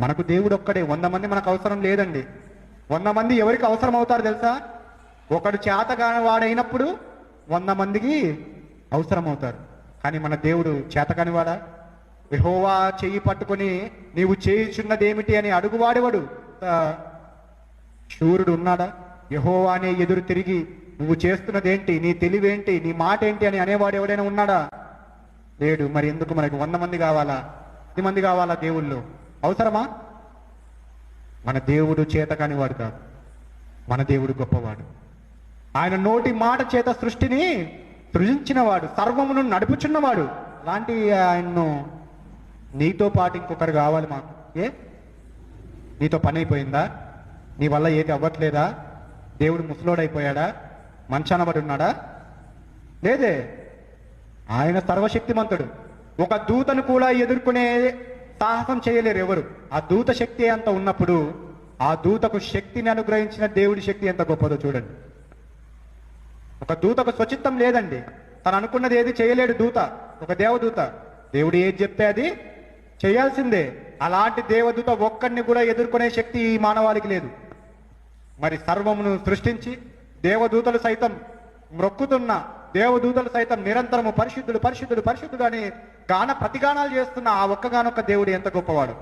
మనకు దేవుడు ఒక్కడే వంద మంది మనకు అవసరం లేదండి. వంద మంది ఎవరికి అవసరం అవుతారు తెలుసా? ఒకడు చేతగాని వాడైనప్పుడు వంద మందికి అవసరం అవుతారు కానీ మన దేవుడు చేతకాని వాడా యెహోవా చెయ్యి పట్టుకొని నీవు చేయుచున్నదేమిటి అని అడుగువాడేవాడు? సూర్యుడు శూరుడు ఉన్నాడా? యహోవానే ఎదురు తిరిగి నువ్వు చేస్తున్నదేంటి? నీ తెలివేంటి? నీ మాట ఏంటి అని అనేవాడు ఎవడైనా ఉన్నాడా? లేడు. మరి ఎందుకు మనకు వంద మంది కావాలా? పది మంది కావాలా దేవుళ్ళు? అవసరమా? మన దేవుడు చేత కానివాడు కాదు. మన దేవుడు గొప్పవాడు. ఆయన నోటి మాట చేత సృష్టిని సృజించినవాడు సర్వమును నడుపుచున్నవాడు. లాంటి ఆయన్ను నీతో పాటు ఇంకొకరు కావాలి మాకు. ఏ? నీతో పని అయిపోయిందా? నీ వల్ల ఏది అవ్వట్లేదా? దేవుడు ముసలోడైపోయాడా? మంచానబడి ఉన్నాడా? లేదే. ఆయన సర్వశక్తిమంతుడు. ఒక దూతను కూడా ఎదుర్కొనే సాహసం చేయలేరు ఎవరు. ఆ దూత శక్తి అంత ఉన్నప్పుడు ఆ దూతకు శక్తిని అనుగ్రహించిన దేవుడి శక్తి ఎంత గొప్పదో చూడండి. ఒక దూతకు స్వచిత్తం లేదండి. తను అనుకున్నది ఏది చేయలేడు దూత ఒక దేవదూత. దేవుడు ఏది చెప్తే అది చేయాల్సిందే. అలాంటి దేవదూత ఒక్కడిని కూడా ఎదుర్కొనే శక్తి ఈ మానవాళికి లేదు. మరి సర్వమును సృష్టించి దేవదూతలు సైతం మ్రొక్కుతున్న దేవదూతలు సైతం నిరంతరము పరిశుద్ధుడు పరిశుద్ధుడు పరిశుద్ధుడు అని గాన ప్రతిగానాలు చేస్తున్న ఆ ఒక్కగానొక్క దేవుడు ఎంత గొప్పవాడు?